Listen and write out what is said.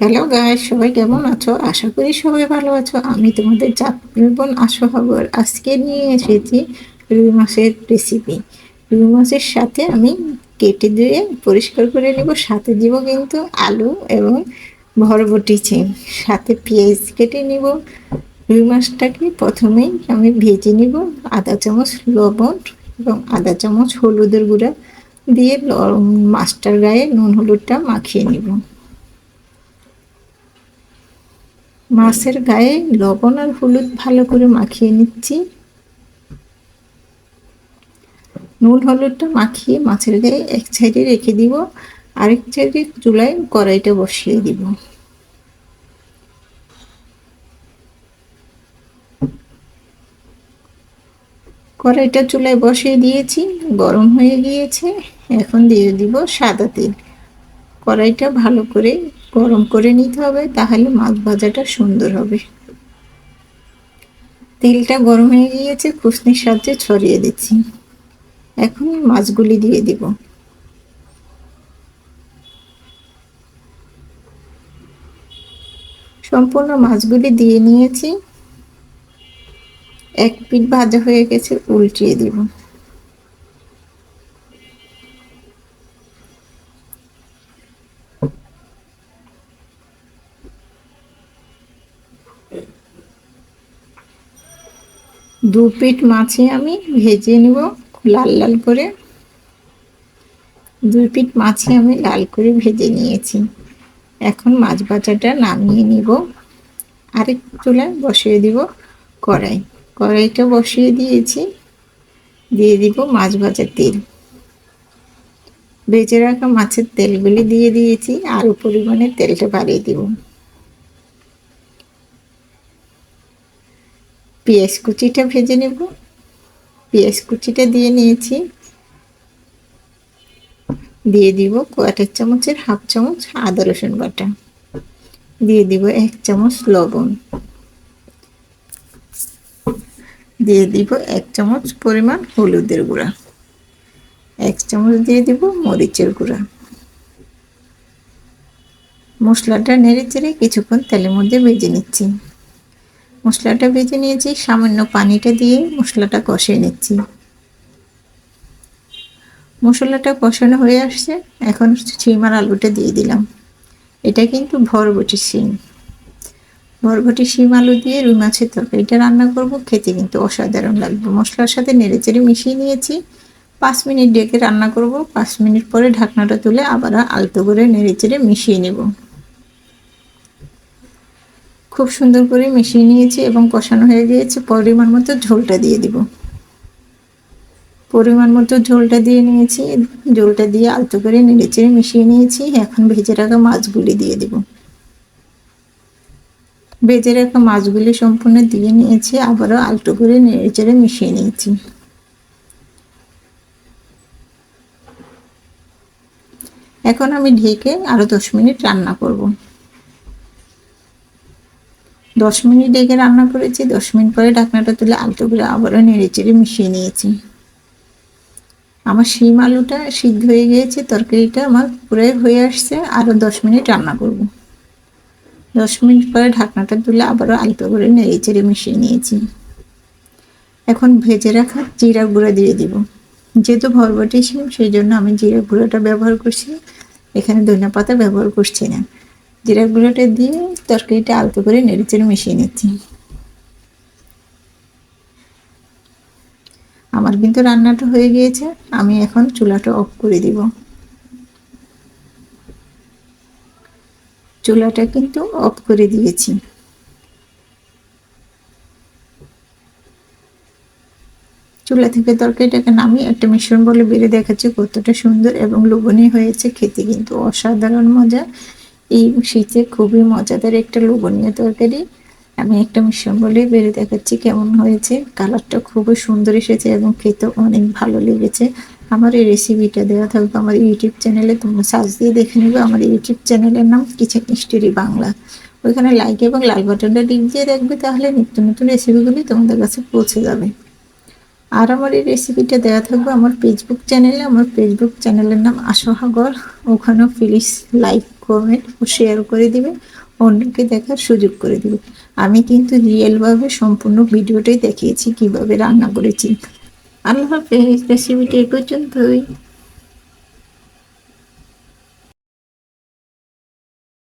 Hello guys সবাই কেমন আছো? আশা করি সবাই ভালো আছো। আমি তোমাদের জাতীয় বোন আশো খবর আজকে নিয়ে এসেছি রুই মাছের রেসিপি রুই মাছের সাথে আমি কেটে দিয়ে পরিষ্কার করে নেব। সাথে দিব কিন্তু আলু এবং ভরবটি চিন সাথে পেঁয়াজ কেটে নিব। রুই মাছটাকে প্রথমেই আমি ভেজে নিব। আধা চামচ লবণ এবং আধা চামচ হলুদের গুঁড়া দিয়ে মাছটার গায়ে নুন হলুদটা মাখিয়ে নিব। মাছের গায়ে লবণ আর হলুদ ভালো করে মাখিয়ে নিচ্ছি। নুন হলুদটা মাখিয়ে মাছের গায়ে এক সাইডে রেখে দিব, আরেক সাইডে চুলায় কড়াইটা বসিয়ে দিব। কড়াইটা চুলায় বসিয়ে দিয়েছি, গরম হয়ে গিয়েছে, এখন দিয়ে দিব সাদা তেল। কড়াইটা ভালো করে গরম করে নিতে হবে, তাহলে মাছ ভাজাটা সুন্দর হবে। তেলটা গরম হয়ে গিয়েছে, খুসনির সাহায্যে ছড়িয়ে দিচ্ছি। এখন মাছগুলি দিয়ে দিব। সম্পূর্ণ মাছগুলি দিয়ে নিয়েছি। এক পিঠ ভাজা হয়ে গেছে, উল্টিয়ে দিব। দু পিঠ মাছে আমি ভেজে নেব লাল লাল করে। দুই পিঠ মাছে আমি লাল করে ভেজে নিয়েছি। এখন মাছ ভাজাটা নামিয়ে নিব। আরেক চুলায় বসিয়ে দিব কড়াই। কড়াইটা বসিয়ে দিয়েছি। দিয়ে দিব মাছ ভাজার তেল। বেঁচে রাখা মাছের তেলগুলি দিয়ে দিয়েছি। আরও পরিমাণে তেলটা বাড়িয়ে দিব। পেঁয়াজ কুচিটা ভেজে নেব। পেঁয়াজ কুচিটা দিয়ে নিয়েছি। দিয়ে দিব কোয়াটার চামচের হাফ চামচ আদা রসুন বাটা। দিয়ে দিব এক চামচ লবণ। দিয়ে দিব এক চামচ পরিমাণ হলুদের গুঁড়া। এক চামচ দিয়ে দিব মরিচের গুঁড়া। মশলাটা নেড়ে চেড়ে কিছুক্ষণ তেলের মধ্যে ভেজে নিচ্ছি। মশলাটা ভেজে নিয়েছি, সামান্য পানিটা দিয়ে মশলাটা কষিয়ে নিচ্ছি। মশলাটা কষানো হয়ে আসছে, এখন আর আলুটা দিয়ে দিলাম। এটা কিন্তু ভরবটি শিম। ভরবটি শিম আলু দিয়ে রুই মাছের তরকারিটা রান্না করব, খেতে কিন্তু অসাধারণ লাগবে। মশলার সাথে নেড়েচেড়ে মিশিয়ে নিয়েছি, পাঁচ মিনিট ডেকে রান্না করব, পাঁচ মিনিট পরে ঢাকনাটা তুলে আবার আলতো করে নেড়েচেড়ে মিশিয়ে নেব। খুব সুন্দর করে মিশিয়ে নিয়েছি এবং কষানো হয়ে গিয়েছে। পরিমাণ মতো ঝোলটা দিয়ে দিব। পরিমাণ মতো ঝোলটা দিয়ে নিয়েছি। ঝোলটা দিয়ে আলতো করে নেড়েচেড়ে মিশিয়ে নিয়েছি। এখন ভেজে রাখা মাছগুলি দিয়ে দিব। ভেজে রাখা মাছগুলি সম্পূর্ণ দিয়ে নিয়েছি। আবারও আলতো করে নেড়েচেড়ে মিশিয়ে নিয়েছি। এখন আমি ঢেকে আরও দশ মিনিট রান্না করব। দশ মিনিট ডেকে রান্না করেছি, দশ মিনিট পরে ঢাকনাটা তুলে আলতো করে আবারও নেড়ে চেড়ে মিশিয়ে নিয়েছি। আমার শিম আলুটা সিদ্ধ হয়ে গিয়েছে, তরকারিটা আমার পুরাই হয়ে আসছে, আরও দশ মিনিট রান্না করব। দশ মিনিট পরে ঢাকনাটা তুলে আবারও আলতো করে নেড়ে চেড়ে মিশিয়ে নিয়েছি। এখন ভেজে রাখা জিরা গুঁড়া দিয়ে দিব। যেহেতু ভরবটি শিম, সেই জন্য আমি জিরা গুঁড়োটা ব্যবহার করছি, এখানে ধনিয়া পাতা ব্যবহার করছি না। জিরা গুঁড়োটা দিয়ে তরকারিটা আলতো করে নেড়েচেড়ে মিশিয়ে নিচ্ছি। আমার কিন্তু রান্নাটা হয়ে গিয়েছে, আমি এখন চুলাটা অফ করে দিব। চুলাটা কিন্তু অফ করে দিয়েছি। চুলা থেকে তরকারিটাকে নামিয়ে একটা মিশ্রণ বলে বেড়ে দেখাচ্ছি, কতটা সুন্দর এবং লোভনীয় হয়েছে, খেতে কিন্তু অসাধারণ মজা। এই শীতে খুবই মজাদার একটা লোভনীয় তরকারি। আমি একটা মিশ্রণ বলে বেড়ে দেখাচ্ছি কেমন হয়েছে। কালারটা খুবই সুন্দর এসেছে এবং খেতে অনেক ভালো লেগেছে। আমার এই রেসিপিটা দেওয়া থাকবে আমার ইউটিউব চ্যানেলে। তোমরা সার্চ দিয়ে দেখে নেবে। আমার ইউটিউব চ্যানেলের নাম কিচেন হিস্টোরি বাংলা। ওইখানে লাইক এবং লাল বাটনটা টিপ দিয়ে দেখবে, তাহলে নিত্য নতুন রেসিপিগুলি তোমাদের কাছে পৌঁছে যাবে। আর আমার এই রেসিপিটা দেওয়া থাকবে আমার ফেসবুক চ্যানেলে আমার ফেসবুক চ্যানেলের নাম আশোহাগর ওখানেও প্লিজ লাইক কমেন্ট ও শেয়ার করে দিবে। অন্যকে দেখার সুযোগ করে দিবে। আমি কিন্তু রিয়েলভাবে সম্পূর্ণ ভিডিওটাই দেখিয়েছি কীভাবে রান্না করেছি। আল্লাহ হাফেজ। রেসিপিটা এই পর্যন্তই।